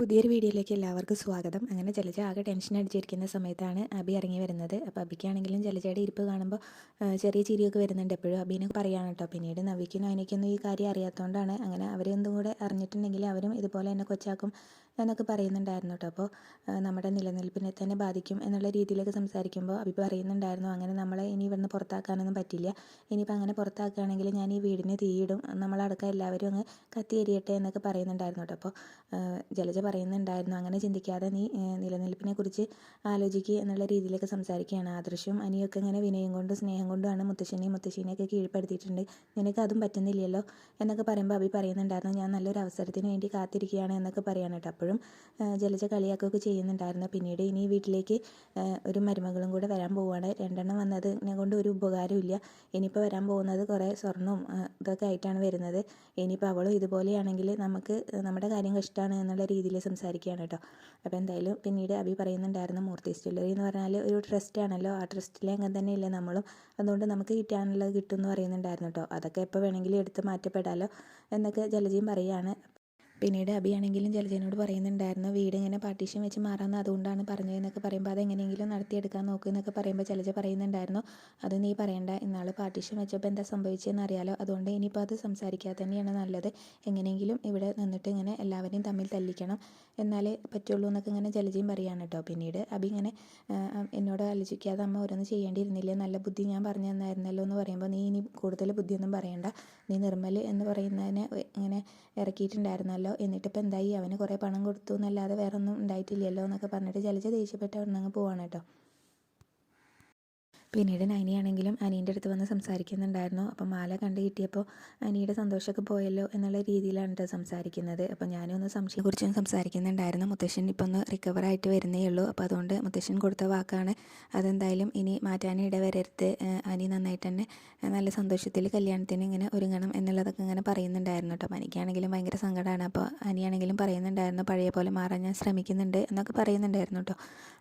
പുതിയൊരു വീഡിയോയിലേക്ക് എല്ലാവർക്കും സ്വാഗതം. അങ്ങനെ ജലജ ആകെ ടെൻഷൻ അടിച്ചിരിക്കുന്ന സമയത്താണ് അബി ഇറങ്ങി വരുന്നത്. അപ്പോൾ അബിക്കാണെങ്കിലും ജലജയുടെ ഇരിപ്പ് കാണുമ്പോൾ ചെറിയ ചിരിയൊക്കെ വരുന്നുണ്ട്. എപ്പോഴും അബീനെ പറയാണ് കേട്ടോ പിന്നീട് നവിക്കും അതിനൊക്കെയൊന്നും ഈ കാര്യം അറിയാത്തതുകൊണ്ടാണ് അങ്ങനെ അവരെന്തും കൂടെ അറിഞ്ഞിട്ടുണ്ടെങ്കിൽ അവരും ഇതുപോലെ തന്നെ കൊച്ചാക്കും എന്നൊക്കെ പറയുന്നുണ്ടായിരുന്നു കേട്ടോ അപ്പോൾ നമ്മുടെ നിലനിൽപ്പിനെ തന്നെ ബാധിക്കും എന്നുള്ള രീതിയിലൊക്കെ സംസാരിക്കുമ്പോൾ അഭി പറയുന്നുണ്ടായിരുന്നു അങ്ങനെ നമ്മളെ ഇനി ഇവിടുന്ന് പുറത്താക്കാനൊന്നും പറ്റില്ല. ഇനിയിപ്പോൾ അങ്ങനെ പുറത്താക്കുകയാണെങ്കിൽ ഞാൻ ഈ വീടിന് തീയിടും. നമ്മളടക്കം എല്ലാവരും അങ്ങ് കത്തി എരിയട്ടെ എന്നൊക്കെ പറയുന്നുണ്ടായിരുന്നു കേട്ടോ അപ്പോൾ ജലജ പറയുന്നുണ്ടായിരുന്നു അങ്ങനെ ചിന്തിക്കാതെ നീ നിലനിൽപ്പിനെ കുറിച്ച് ആലോചിക്കുക എന്നുള്ള രീതിയിലൊക്കെ സംസാരിക്കുകയാണ്. ആദർശവും അനിയൊക്കെ ഇങ്ങനെ വിനയം കൊണ്ടും സ്നേഹം കൊണ്ടുമാണ് മുത്തശ്ശനെയും മുത്തശ്ശീനെയൊക്കെ കീഴ്പ്പെടുത്തിയിട്ടുണ്ട്. നിനക്ക് അതും പറ്റുന്നില്ലല്ലോ എന്നൊക്കെ പറയുമ്പോൾ അഭി പറയുന്നുണ്ടായിരുന്നു ഞാൻ നല്ലൊരു അവസരത്തിന് വേണ്ടി കാത്തിരിക്കുകയാണ് എന്നൊക്കെ പറയാണ് കേട്ടോ അപ്പോഴും ജലജ കളിയാക്കുകയൊക്കെ ചെയ്യുന്നുണ്ടായിരുന്നു. പിന്നീട് ഇനി വീട്ടിലേക്ക് ഒരു മരുമകളും കൂടെ വരാൻ പോവുകയാണ്. രണ്ടെണ്ണം വന്നതിനെ കൊണ്ട് ഒരു ഉപകാരമില്ല ഇനിയിപ്പോൾ വരാൻ പോകുന്നത് കുറേ സ്വർണവും ഇതൊക്കെ ആയിട്ടാണ് വരുന്നത്. ഇനിയിപ്പോൾ അവളും ഇതുപോലെയാണെങ്കിൽ നമുക്ക് നമ്മുടെ കാര്യം കഷ്ടമാണ് എന്നുള്ള രീതിയിൽ സംസാരിക്കുകയാണ് കേട്ടോ. അപ്പോൾ എന്തായാലും പിന്നീട് അഭി പറയുന്നുണ്ടായിരുന്നു മൂർത്തി ജ്വല്ലറി എന്ന് പറഞ്ഞാൽ ഒരു ട്രസ്റ്റ് ആണല്ലോ. ആ ട്രസ്റ്റിലെ അങ്ങനെ തന്നെയല്ലേ നമ്മളും. അതുകൊണ്ട് നമുക്ക് കിട്ടാനുള്ളത് കിട്ടും എന്ന് പറയുന്നുണ്ടായിരുന്നു കേട്ടോ. അതൊക്കെ എപ്പോൾ വേണമെങ്കിലും എടുത്ത് മാറ്റപ്പെടാമല്ലോ എന്നൊക്കെ ജലജയും പറയുകയാണ് പിന്നീട് അബിയാണെങ്കിലും ജലജനോട് പറയുന്നുണ്ടായിരുന്നു വീട് ഇങ്ങനെ പാർട്ടീഷൻ വെച്ച് മാറാമെന്ന് അതുകൊണ്ടാണ് പറഞ്ഞതെന്നൊക്കെ പറയുമ്പോൾ അതെങ്ങനെയെങ്കിലും നടത്തിയെടുക്കാൻ നോക്കുക എന്നൊക്കെ പറയുമ്പോൾ ജലജ പറയുന്നുണ്ടായിരുന്നു അത് നീ പറയണ്ട ഇന്നാൾ പാർട്ടീഷൻ വെച്ചപ്പോൾ എന്താ സംഭവിച്ചതെന്ന് അറിയാലോ അതുകൊണ്ട് ഇനിയിപ്പോൾ അത് സംസാരിക്കാതെ തന്നെയാണ് നല്ലത് എങ്ങനെയെങ്കിലും ഇവിടെ നിന്നിട്ട് ഇങ്ങനെ എല്ലാവരെയും തമ്മിൽ തല്ലിക്കണം എന്നാലേ പറ്റുള്ളൂ എന്നൊക്കെ ഇങ്ങനെ ജലജയും പറയാണ് കേട്ടോ. പിന്നീട് അബി ഇങ്ങനെ എന്നോട് ആലോചിക്കാതെ അമ്മ ഓരോന്ന് ചെയ്യേണ്ടിയിരുന്നില്ലേ നല്ല ബുദ്ധി ഞാൻ പറഞ്ഞു തന്നായിരുന്നല്ലോ എന്ന് പറയുമ്പോൾ നീ ഇനി കൂടുതൽ ബുദ്ധിയൊന്നും പറയണ്ട നീ നിർമ്മൽ എന്ന് പറയുന്നതിനെ ഇങ്ങനെ ഇറക്കിയിട്ടുണ്ടായിരുന്നല്ലോ എന്നിട്ടിപ്പോൾ എന്തായി? അവന് കുറേ പണം കൊടുത്തു എന്നല്ലാതെ വേറൊന്നും ഉണ്ടായിട്ടില്ലല്ലോ എന്നൊക്കെ പറഞ്ഞിട്ട് ജലജ ദേഷ്യപ്പെട്ട് അവിടെ നിന്ന് പോവാണ് കേട്ടോ. പിന്നീട് നൈനിയാണെങ്കിലും അനിയന്റെ അടുത്ത് വന്ന് സംസാരിക്കുന്നുണ്ടായിരുന്നു. അപ്പം മാല കണ്ട് കിട്ടിയപ്പോൾ അനിയുടെ സന്തോഷമൊക്കെ പോയല്ലോ എന്നുള്ള രീതിയിലാണ് കേട്ടോ സംസാരിക്കുന്നത്. അപ്പം സംശയം സംശയത്തെക്കുറിച്ചും സംസാരിക്കുന്നുണ്ടായിരുന്നു. മുത്തശ്ശൻ ഇപ്പം ഒന്ന് റിക്കവറായിട്ട് വരുന്നേ ഉള്ളൂ. അപ്പോൾ അതുകൊണ്ട് മുത്തശ്ശൻ കൊടുത്ത വാക്കാണ് അതെന്തായാലും ഇനി മാറ്റാനും ഇടവരരുത്. അനി നന്നായിട്ട് തന്നെ നല്ല സന്തോഷത്തിൽ കല്യാണത്തിന് ഇങ്ങനെ ഒരുങ്ങണം എന്നുള്ളതൊക്കെ ഇങ്ങനെ പറയുന്നുണ്ടായിരുന്നു കേട്ടോ അപ്പം എനിക്കാണെങ്കിലും ഭയങ്കര സങ്കടമാണ് അപ്പോൾ അനിയാണെങ്കിലും പറയുന്നുണ്ടായിരുന്നു പഴയ പോലെ മാറാൻ ഞാൻ ശ്രമിക്കുന്നുണ്ട് എന്നൊക്കെ പറയുന്നുണ്ടായിരുന്നു കേട്ടോ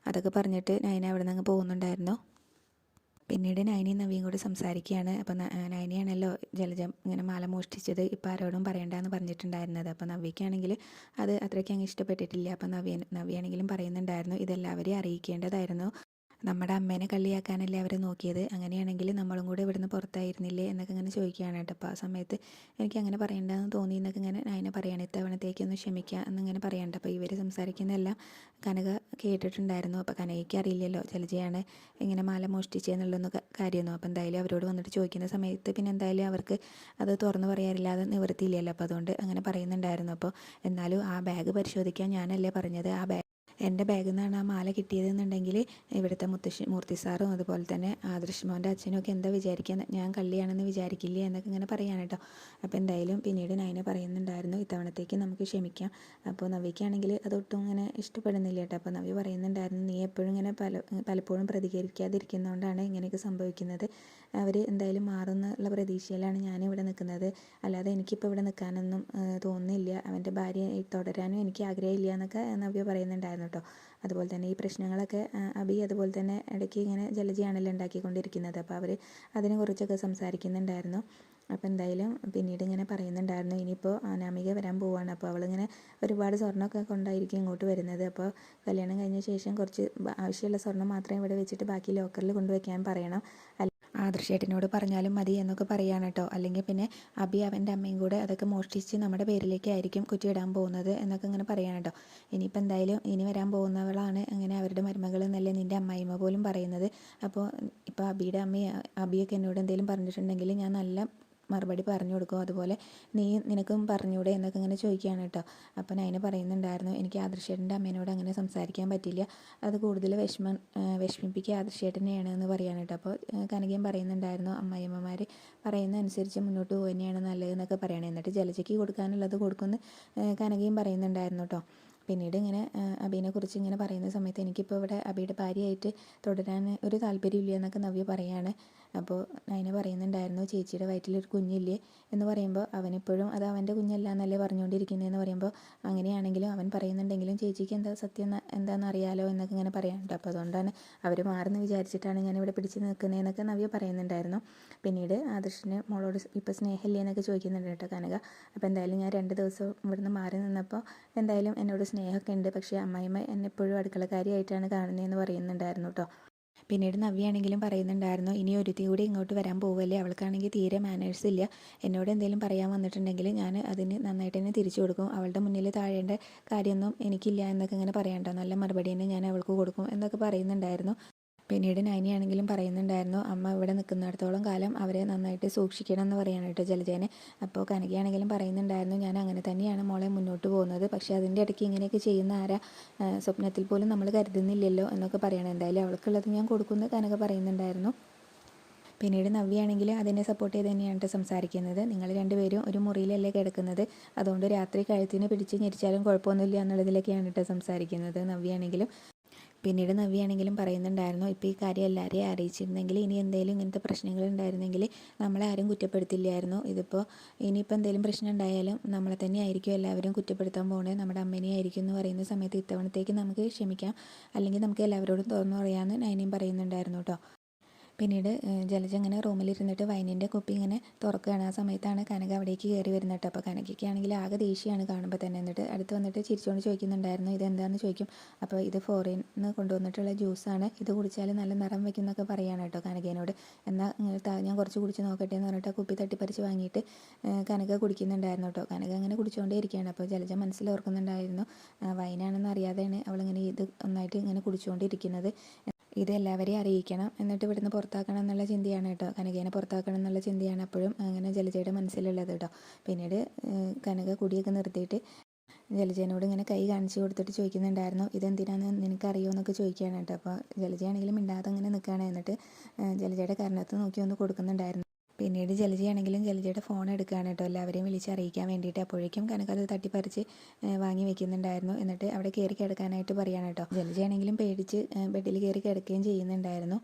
അതൊക്കെ പറഞ്ഞിട്ട് നൈന അവിടെ നിന്ന് പോകുന്നുണ്ടായിരുന്നു. പിന്നീട് നൈനിയും നവിയും കൂടി സംസാരിക്കുകയാണ്. അപ്പം നയനിയാണല്ലോ ജലജം ഇങ്ങനെ മാല മോഷ്ടിച്ചത്. ഇപ്പം ആരോടും പറയണ്ടെന്ന് പറഞ്ഞിട്ടുണ്ടായിരുന്നത്. അപ്പം നവ്യക്കാണെങ്കിൽ അത് അത്രയ്ക്ക് അങ്ങ് ഇഷ്ടപ്പെട്ടിട്ടില്ല. അപ്പം നവ്യ നവിയാണെങ്കിലും പറയുന്നുണ്ടായിരുന്നു. ഇതെല്ലാവരെയും അറിയിക്കേണ്ടതായിരുന്നു. നമ്മുടെ അമ്മേനെ കളിയാക്കാനല്ലേ അവർ നോക്കിയത്? അങ്ങനെയാണെങ്കിൽ നമ്മളും കൂടെ ഇവിടുന്ന് പുറത്തായിരുന്നില്ലേ? എന്നൊക്കെ ഇങ്ങനെ ചോദിക്കുകയാണ് കേട്ടോ. അപ്പോൾ ആ സമയത്ത് എനിക്ക് അങ്ങനെ പറയണ്ടെന്ന് തോന്നി എന്നൊക്കെ ഇങ്ങനെ അതിനെ പറയാണ്. ഇത്തവണത്തേക്ക് ഒന്ന് ക്ഷമിക്കുക എന്നിങ്ങനെ പറയണ്ട അപ്പോൾ ഇവർ സംസാരിക്കുന്നതെല്ലാം കനക കേട്ടിട്ടുണ്ടായിരുന്നു. അപ്പോൾ കനകയ്ക്ക് അറിയില്ലല്ലോ ജലജയാണ് ഇങ്ങനെ മാല മോഷ്ടിച്ചെന്നുള്ളൊന്ന് കാര്യമൊന്നും. അപ്പോൾ എന്തായാലും അവരോട് വന്നിട്ട് ചോദിക്കുന്ന സമയത്ത് പിന്നെ എന്തായാലും അവർക്ക് അത് തുറന്നു പറയാറില്ലാതെ നിവൃത്തിയില്ലല്ലോ. അപ്പോൾ അതുകൊണ്ട് അങ്ങനെ പറയുന്നുണ്ടായിരുന്നു. അപ്പോൾ എന്നാലും ആ ബാഗ് പരിശോധിക്കാൻ ഞാനല്ലേ പറഞ്ഞത്? ആ ബാഗ് എന്റെ ബാഗിൽ നിന്നാണ് ആ മാല കിട്ടിയതെന്നുണ്ടെങ്കിൽ ഇവിടുത്തെ മുത്തശ്ശി മൂർത്തി സാറും അതുപോലെ തന്നെ ആദർശ് മോന്റെ അച്ഛനും ഒക്കെ എന്താ വിചാരിക്കുക ഞാൻ കള്ളിയാണെന്ന് വിചാരിക്കില്ലേ എന്നൊക്കെ ഇങ്ങനെ പറയാണ് കേട്ടോ. അപ്പോൾ എന്തായാലും പിന്നീട് നൈന പറയുന്നുണ്ടായിരുന്നു ഇത്തവണത്തേക്ക് നമുക്ക് ക്ഷമിക്കാം. അപ്പോൾ നവിക്കാണെങ്കിൽ അതൊട്ടും ഇങ്ങനെ ഇഷ്ടപ്പെടുന്നില്ല കേട്ടോ. അപ്പോൾ നവി പറയുന്നുണ്ടായിരുന്നു നീ എപ്പോഴും ഇങ്ങനെ പല പലപ്പോഴും പ്രതികരിക്കാതിരിക്കുന്നതുകൊണ്ടാണ് ഇങ്ങനെയൊക്കെ സംഭവിക്കുന്നത്. അവർ എന്തായാലും മാറുന്നുള്ള പ്രതീക്ഷയിലാണ് ഞാനിവിടെ നിൽക്കുന്നത്. അല്ലാതെ എനിക്കിപ്പോൾ ഇവിടെ നിൽക്കാനൊന്നും തോന്നുന്നില്ല. അവന്റെ ഭാര്യ തുടരാനും എനിക്ക് ആഗ്രഹമില്ല എന്നൊക്കെ നവ്യ പറയുന്നുണ്ടായിരുന്നു. കേട്ടോ. അതുപോലെ തന്നെ ഈ പ്രശ്നങ്ങളൊക്കെ അബി അതുപോലെ തന്നെ ഇടയ്ക്ക് ഇങ്ങനെ ജലജയാണല്ലോ ഉണ്ടാക്കിക്കൊണ്ടിരിക്കുന്നത്. അപ്പോൾ അവർ അതിനെക്കുറിച്ചൊക്കെ സംസാരിക്കുന്നുണ്ടായിരുന്നു. അപ്പോൾ എന്തായാലും പിന്നീട് ഇങ്ങനെ പറയുന്നുണ്ടായിരുന്നു. ഇനിയിപ്പോൾ അനാമിക വരാൻ പോവാണ്. അപ്പോൾ അവളിങ്ങനെ ഒരുപാട് സ്വർണമൊക്കെ കൊണ്ടായിരിക്കും ഇങ്ങോട്ട് വരുന്നത്. അപ്പോൾ കല്യാണം കഴിഞ്ഞ ശേഷം കുറച്ച് ആവശ്യമുള്ള സ്വർണം മാത്രമേ ഇവിടെ വെച്ചിട്ട് ബാക്കി ലോക്കറിൽ കൊണ്ടുവയ്ക്കാൻ പറയണം. ആദർശേട്ടനോട് പറഞ്ഞാലും മതി എന്നൊക്കെ പറയാണ് കേട്ടോ. അല്ലെങ്കിൽ പിന്നെ അബി അവന്റെ അമ്മയും കൂടെ അതൊക്കെ മോഷ്ടിച്ച് നമ്മുടെ പേരിലേക്കായിരിക്കും കുറ്റിയിടാൻ പോകുന്നത് എന്നൊക്കെ ഇങ്ങനെ പറയാണ് കേട്ടോ. ഇനിയിപ്പോൾ എന്തായാലും ഇനി വരാൻ പോകുന്നവളാണ് അങ്ങനെ അവരുടെ മരുമകൾ എന്നല്ലേ നിന്റെ അമ്മായിമ്മ പോലും പറയുന്നത്. അപ്പോൾ ഇപ്പോൾ അബിയുടെ അമ്മയും അബിയൊക്കെ എന്നോട് എന്തെങ്കിലും പറഞ്ഞിട്ടുണ്ടെങ്കിൽ ഞാൻ നല്ല മറുപടി പറഞ്ഞു കൊടുക്കും. അതുപോലെ നീ നിനക്കും പറഞ്ഞൂടെ എന്നൊക്കെ ഇങ്ങനെ ചോദിക്കുകയാണ് കേട്ടോ. അപ്പം നയന പറയുന്നുണ്ടായിരുന്നു എനിക്ക് ആദർശേട്ടന്റെ അമ്മേനോട് അങ്ങനെ സംസാരിക്കാൻ പറ്റില്ല. അത് കൂടുതൽ വിഷമ വിഷമിപ്പിക്കുക ആദർശേട്ടനെയാണ് എന്ന് പറയാണ് കേട്ടോ. അപ്പോൾ കനകയും പറയുന്നുണ്ടായിരുന്നു അമ്മായിയമ്മമാർ പറയുന്ന അനുസരിച്ച് മുന്നോട്ട് പോകുന്നതാണ് നല്ലതെന്നൊക്കെ പറയണേ. എന്നിട്ട് ജലജയ്ക്ക് കൊടുക്കാനുള്ളത് കൊടുക്കുമെന്ന് കനകയും പറയുന്നുണ്ടായിരുന്നു കേട്ടോ. പിന്നീട് ഇങ്ങനെ അബീനെ കുറിച്ച് ഇങ്ങനെ പറയുന്ന സമയത്ത് എനിക്കിപ്പോൾ ഇവിടെ അബിയുടെ ഭാര്യയായിട്ട് തുടരാൻ ഒരു താല്പര്യമില്ല എന്നൊക്കെ നവ്യ പറയാണ്. അപ്പോൾ നയന പറയുന്നുണ്ടായിരുന്നു ചേച്ചിയുടെ വയറ്റിലൊരു കുഞ്ഞില്ലേ? എന്ന് പറയുമ്പോൾ അവനിപ്പോഴും അത് അവന്റെ കുഞ്ഞല്ല എന്നല്ലേ പറഞ്ഞുകൊണ്ടിരിക്കുന്നതെന്ന് പറയുമ്പോൾ അങ്ങനെയാണെങ്കിലും അവൻ പറയുന്നുണ്ടെങ്കിലും ചേച്ചിക്ക് എന്താ സത്യം എന്താണെന്ന് അറിയാലോ എന്നൊക്കെ ഇങ്ങനെ പറയാനുണ്ട് അപ്പോൾ അതുകൊണ്ടാണ് അവർ മാറുന്നു വിചാരിച്ചിട്ടാണ് ഞാനിവിടെ പിടിച്ച് നിൽക്കുന്നതെന്നൊക്കെ നവ്യ പറയുന്നുണ്ടായിരുന്നു. പിന്നീട് ആദർശിന് മോളോട് ഇപ്പോൾ സ്നേഹമില്ലേ എന്നൊക്കെ ചോദിക്കുന്നുണ്ട് കേട്ടോ കനക. അപ്പോൾ എന്തായാലും ഞാൻ രണ്ട് ദിവസം ഇവിടുന്ന് മാറി നിന്നപ്പോൾ എന്തായാലും എന്നോട് സ്നേഹമൊക്കെ ഉണ്ട്. പക്ഷേ അമ്മായിമ്മ എന്നെപ്പോഴും അടുക്കളക്കാരിയായിട്ടാണ് കാണുന്നതെന്ന് പറയുന്നുണ്ടായിരുന്നു കേട്ടോ പിന്നീട് നവ്യാണെങ്കിലും പറയുന്നുണ്ടായിരുന്നു ഇനി ഒരുത്തി കൂടി ഇങ്ങോട്ട് വരാൻ പോവല്ലേ? അവൾക്കാണെങ്കിൽ തീരെ മാനേഴ്സ് ഇല്ല. എന്നോട് എന്തെങ്കിലും പറയാൻ വന്നിട്ടുണ്ടെങ്കിൽ ഞാൻ അതിന് നന്നായിട്ട് തന്നെ തിരിച്ചു കൊടുക്കും. അവളുടെ മുന്നിൽ താഴേണ്ട കാര്യമൊന്നും എനിക്കില്ല എന്നൊക്കെ ഇങ്ങനെ പറയണ്ടോ. നല്ല മറുപടി തന്നെ ഞാൻ അവൾക്ക് കൊടുക്കും എന്നൊക്കെ പറയുന്നുണ്ടായിരുന്നു. പിന്നീട് നൈനിയാണെങ്കിലും പറയുന്നുണ്ടായിരുന്നു അമ്മ ഇവിടെ നിൽക്കുന്നിടത്തോളം കാലം അവരെ നന്നായിട്ട് സൂക്ഷിക്കണം എന്ന് പറയാനായിട്ട് ജലജേനെ അപ്പോൾ കനകയാണെങ്കിലും പറയുന്നുണ്ടായിരുന്നു ഞാൻ അങ്ങനെ തന്നെയാണ് മോളെ മുന്നോട്ട് പോകുന്നത്. പക്ഷേ അതിന്റെ ഇടയ്ക്ക് ഇങ്ങനെയൊക്കെ ചെയ്യുന്ന ആരാ? സ്വപ്നത്തിൽ പോലും നമ്മൾ കരുതുന്നില്ലല്ലോ എന്നൊക്കെ പറയണം. എന്തായാലും അവൾക്കുള്ളത് ഞാൻ കൊടുക്കുന്നത് കനക പറയുന്നുണ്ടായിരുന്നു. പിന്നീട് നവ്യാണെങ്കിൽ അതിനെ സപ്പോർട്ട് ചെയ്ത് തന്നെയാണ് സംസാരിക്കുന്നത്. നിങ്ങൾ രണ്ടുപേരും ഒരു മുറിയിലല്ലേ കിടക്കുന്നത്? അതുകൊണ്ട് രാത്രി കഴുത്തിന് പിടിച്ച് ഞെരിച്ചാലും കുഴപ്പമൊന്നുമില്ല എന്നുള്ളതിലൊക്കെയാണ് കേട്ടോ സംസാരിക്കുന്നത് നവ്യാണെങ്കിലും പിന്നീട് നവ്യാണെങ്കിലും പറയുന്നുണ്ടായിരുന്നു ഇപ്പോൾ ഈ കാര്യം എല്ലാവരെയും അറിയിച്ചിരുന്നെങ്കിൽ ഇനി എന്തെങ്കിലും ഇങ്ങനത്തെ പ്രശ്നങ്ങൾ ഉണ്ടായിരുന്നെങ്കിൽ നമ്മളെ ആരും കുറ്റപ്പെടുത്തില്ലായിരുന്നു. ഇതിപ്പോൾ ഇനിയിപ്പോൾ എന്തെങ്കിലും പ്രശ്നം ഉണ്ടായാലും നമ്മളെ തന്നെ ആയിരിക്കും എല്ലാവരും കുറ്റപ്പെടുത്താൻ പോകുന്നത് നമ്മുടെ അമ്മേനെ ആയിരിക്കും എന്ന് പറയുന്ന സമയത്ത് ഇത്തവണത്തേക്ക് നമുക്ക് ക്ഷമിക്കാം. അല്ലെങ്കിൽ നമുക്ക് എല്ലാവരോടും തുറന്നു പറയാമെന്ന് നൈനയും പറയുന്നുണ്ടായിരുന്നു കേട്ടോ പിന്നീട് ജലജ ഇങ്ങനെ റൂമിലിരുന്നിട്ട് വൈനിന്റെ കുപ്പി ഇങ്ങനെ തുറക്കുകയാണ്. ആ സമയത്താണ് കനക അവിടേക്ക് കയറി വരുന്നത് അപ്പോൾ കനകയ്ക്കാണെങ്കിൽ ആകെ ദേഷ്യമാണ് കാണുമ്പോൾ തന്നെ. എന്നിട്ട് അടുത്ത് വന്നിട്ട് ചിരിച്ചുകൊണ്ട് ചോദിക്കുന്നുണ്ടായിരുന്നു ഇതെന്താണെന്ന് ചോദിക്കും? അപ്പോൾ ഇത് ഫോറിൻ നിന്ന് കൊണ്ടുവന്നിട്ടുള്ള ജ്യൂസാണ് ഇത് കുടിച്ചാൽ നല്ല നിറം വയ്ക്കും എന്നൊക്കെ പറയുകയാണ് കേട്ടോ കനകേനോട്. എന്നാൽ ഞാൻ കുറച്ച് കുടിച്ച് നോക്കട്ടെ എന്ന് പറഞ്ഞിട്ട് കുപ്പി തട്ടിപ്പറിച്ച് വാങ്ങിയിട്ട് കനക കുടിക്കുന്നുണ്ടായിരുന്നു കേട്ടോ. കനക അങ്ങനെ കുടിച്ചുകൊണ്ടേ ഇരിക്കുകയാണ്. അപ്പോൾ ജലജ മനസ്സിൽ ഓർക്കുന്നുണ്ടായിരുന്നു വൈനാണെന്ന് അറിയാതെയാണ് അവളിങ്ങനെ ഇത് ഒന്നായിട്ട് ഇങ്ങനെ കുടിച്ചുകൊണ്ടിരിക്കുന്നത് ഇത് എല്ലാവരെയും അറിയിക്കണം എന്നിട്ട് ഇവിടുന്ന് പുറത്താക്കണം എന്നുള്ള ചിന്തയാണ് കേട്ടോ. കനകേനെ പുറത്താക്കണം എന്നുള്ള ചിന്തയാണ് അപ്പോഴും അങ്ങനെ ജലജയുടെ മനസ്സിലുള്ളത് കേട്ടോ. പിന്നീട് കനക കുടിയൊക്കെ നിർത്തിയിട്ട് ജലജേനോട് ഇങ്ങനെ കൈ കാണിച്ചു കൊടുത്തിട്ട് ചോദിക്കുന്നുണ്ടായിരുന്നു ഇതെന്തിനാന്ന് നിനക്കറിയോ? എന്നൊക്കെ ചോദിക്കുകയാണ് കേട്ടോ. അപ്പോൾ ജലജയാണെങ്കിലും മിണ്ടാതെ അങ്ങനെ നിൽക്കുകയാണ്. എന്നിട്ട് ജലജയുടെ കരണത്ത് നോക്കി ഒന്ന് കൊടുക്കുന്നുണ്ടായിരുന്നു. പിന്നീട് ജലജയാണെങ്കിലും ജലജയുടെ ഫോൺ എടുക്കുകയാണ് കേട്ടോ. എല്ലാവരെയും വിളിച്ച് അറിയിക്കാൻ വേണ്ടിയിട്ട് അപ്പോഴേക്കും കനകത് തട്ടിപ്പറിച്ച് വാങ്ങി വെക്കുന്നുണ്ടായിരുന്നു. എന്നിട്ട് അവിടെ കയറി കിടക്കാനായിട്ട് പറയാണ് കേട്ടോ. ജലജയാണെങ്കിലും പേടിച്ച് ബെഡിൽ കയറി കിടക്കുകയും ചെയ്യുന്നുണ്ടായിരുന്നു.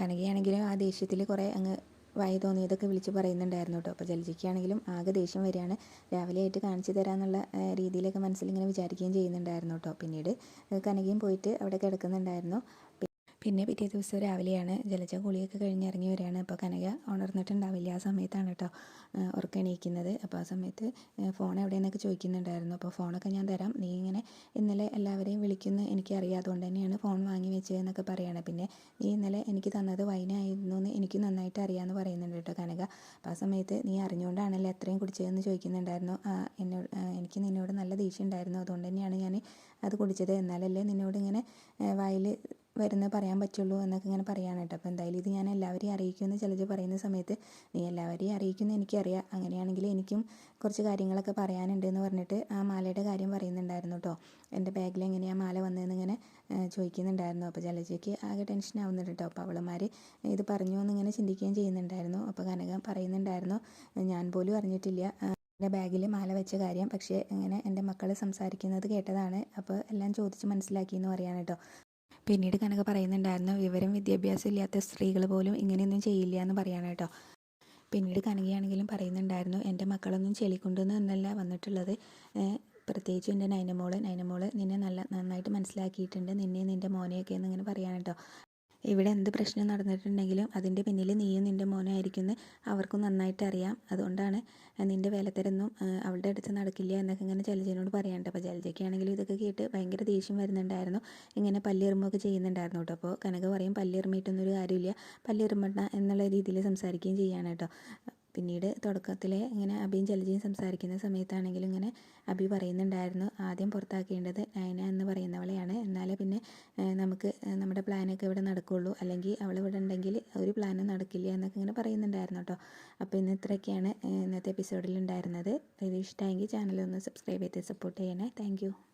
കനകയാണെങ്കിലും ആ ദേഷ്യത്തിൽ കുറേ അങ്ങ് വായി തോന്നിയതൊക്കെ വിളിച്ച് പറയുന്നുണ്ടായിരുന്നു കേട്ടോ. അപ്പോൾ ജലജിക്കാണെങ്കിലും ആകെ ദേഷ്യം വരികയാണ്. രാവിലെ ആയിട്ട് കാണിച്ചു തരാമെന്നുള്ള രീതിയിലൊക്കെ മനസ്സിലിങ്ങനെ വിചാരിക്കുകയും ചെയ്യുന്നുണ്ടായിരുന്നു കേട്ടോ. പിന്നീട് കനകയും പോയിട്ട് അവിടെ കിടക്കുന്നുണ്ടായിരുന്നു. പിന്നെ പിറ്റേ ദിവസം രാവിലെയാണ് ജലജ കുളിയൊക്കെ കഴിഞ്ഞ് ഇറങ്ങി വരികയാണ് അപ്പോൾ കനക ഉണർന്നിട്ടുണ്ടാവില്ല. ആ സമയത്താണ് കേട്ടോ ഉറക്കണീക്കുന്നത്. അപ്പോൾ ആ സമയത്ത് ഫോൺ എവിടെയെന്നൊക്കെ ചോദിക്കുന്നുണ്ടായിരുന്നു. അപ്പോൾ ഫോണൊക്കെ ഞാൻ തരാം. നീ ഇങ്ങനെ ഇന്നലെ എല്ലാവരെയും വിളിക്കുന്നു. എനിക്കറിയാം അതുകൊണ്ട് തന്നെയാണ് ഫോൺ വാങ്ങി വെച്ചതെന്നൊക്കെ പറയുകയാണ് പിന്നെ നീ ഇന്നലെ എനിക്ക് തന്നത് വൈനായിരുന്നു എന്ന് എനിക്ക് നന്നായിട്ട് അറിയാമെന്ന് പറയുന്നുണ്ട് കേട്ടോ കനക. അപ്പോൾ ആ സമയത്ത് നീ അറിഞ്ഞുകൊണ്ടാണല്ലോ എത്രയും കുടിച്ചതെന്ന് ചോദിക്കുന്നുണ്ടായിരുന്നു. എന്നോട് എനിക്ക് നിന്നോട് നല്ല ദേഷ്യം ഉണ്ടായിരുന്നു അതുകൊണ്ട് തന്നെയാണ് ഞാൻ അത് കുടിച്ചത്. എന്നാലല്ലേ നിന്നോട് ഇങ്ങനെ വായിൽ വരുന്ന പറയാൻ പറ്റുള്ളൂ എന്നൊക്കെ ഇങ്ങനെ പറയാണ് കേട്ടോ. അപ്പോൾ എന്തായാലും ഇത് ഞാൻ എല്ലാവരെയും അറിയിക്കുമെന്ന് ചിലത് പറയുന്ന സമയത്ത് നീ എല്ലാവരെയും അറിയിക്കുമെന്ന് എനിക്കറിയാം. അങ്ങനെയാണെങ്കിൽ എനിക്കും കുറച്ച് കാര്യങ്ങളൊക്കെ പറയാനുണ്ട് എന്ന് പറഞ്ഞിട്ട് ആ മാലയുടെ കാര്യം പറയുന്നുണ്ടായിരുന്നു കേട്ടോ. എന്റെ ബാഗിൽ എങ്ങനെയാണ് മാല വന്നതെന്ന് ഇങ്ങനെ ചോദിക്കുന്നുണ്ടായിരുന്നു. അപ്പോൾ ജലജയ്ക്ക് ആകെ ടെൻഷൻ ആവുന്നുണ്ട് കേട്ടോ. അപ്പോൾ അവളുമാർ ഇത് പറഞ്ഞു എന്നിങ്ങനെ ചിന്തിക്കുകയും ചെയ്യുന്നുണ്ടായിരുന്നു. അപ്പോൾ കനക പറയുന്നുണ്ടായിരുന്നു ഞാൻ പോലും അറിഞ്ഞിട്ടില്ല. എന്റെ ബാഗിൽ മാല വെച്ച കാര്യം പക്ഷേ ഇങ്ങനെ എന്റെ മക്കൾ സംസാരിക്കുന്നത് കേട്ടതാണ്. അപ്പോൾ എല്ലാം ചോദിച്ച് മനസ്സിലാക്കി എന്ന് പറയാൻ കേട്ടോ പിന്നീട് കനക പറയുന്നുണ്ടായിരുന്നു വിവരം വിദ്യാഭ്യാസം ഇല്ലാത്ത സ്ത്രീകൾ പോലും ഇങ്ങനെയൊന്നും ചെയ്യില്ല എന്ന് പറയാണ് കേട്ടോ പിന്നീട് കനകയാണെങ്കിലും പറയുന്നുണ്ടായിരുന്നു എന്റെ മക്കളൊന്നും ചെളിക്കൊണ്ടെന്ന് എന്നല്ല വന്നിട്ടുള്ളത്. പ്രത്യേകിച്ചും എന്റെ നൈനമോൾ. നൈനമോൾ നിന്നെ നല്ല നന്നായിട്ട് മനസ്സിലാക്കിയിട്ടുണ്ട്. നിന്നെ നിന്റെ മോനെയൊക്കെ എന്നിങ്ങനെ പറയാൻ കേട്ടോ ഇവിടെ എന്ത് പ്രശ്നം നടന്നിട്ടുണ്ടെങ്കിലും അതിന്റെ പിന്നിൽ നീയും നിന്റെ മോനും ആയിരിക്കുമെന്ന് അവർക്കും നന്നായിട്ട് അറിയാം. അതുകൊണ്ടാണ് നിന്റെ വേലത്തരൊന്നും അവളുടെ അടുത്ത് നടക്കില്ല എന്നൊക്കെ ഇങ്ങനെ ജലജനോട് പറയാനുണ്ട് അപ്പോൾ ജലജയ്ക്കാണെങ്കിലും ഇതൊക്കെ കേട്ട് ഭയങ്കര ദേഷ്യം വരുന്നുണ്ടായിരുന്നു. ഇങ്ങനെ പല്ലിറുമ്പൊക്കെ ചെയ്യുന്നുണ്ടായിരുന്നു കേട്ടോ. അപ്പോൾ കനക പറയും പല്ലിറുമ്മിയിട്ടൊന്നും ഒരു കാര്യമില്ല. പല്ലിറുമ്പണ്ട എന്നുള്ള രീതിയിൽ സംസാരിക്കുകയും ചെയ്യാണ് കേട്ടോ. പിന്നീട് തുടക്കത്തിൽ ഇങ്ങനെ അബിയും ജലജയും സംസാരിക്കുന്ന സമയത്താണെങ്കിലും ഇങ്ങനെ അബി പറയുന്നുണ്ടായിരുന്നു ആദ്യം പുറത്താക്കേണ്ടത് നയന എന്ന് പറയുന്നവളെയാണ്. എന്നാലേ പിന്നെ നമുക്ക് നമ്മുടെ പ്ലാനൊക്കെ ഇവിടെ നടക്കുകയുള്ളൂ അല്ലെങ്കിൽ അവൾ ഇവിടെ ഉണ്ടെങ്കിൽ ഒരു പ്ലാനും നടക്കില്ല എന്നൊക്കെ ഇങ്ങനെ പറയുന്നുണ്ടായിരുന്നു കേട്ടോ. അപ്പോൾ ഇന്ന് ഇത്രയൊക്കെയാണ് ഇന്നത്തെ എപ്പിസോഡിൽ ഉണ്ടായിരുന്നത്. ഇത് ഇഷ്ടമായെങ്കിൽ ചാനൽ ഒന്ന് സബ്സ്ക്രൈബ് ചെയ്ത് സപ്പോർട്ട് ചെയ്യണേ. താങ്ക്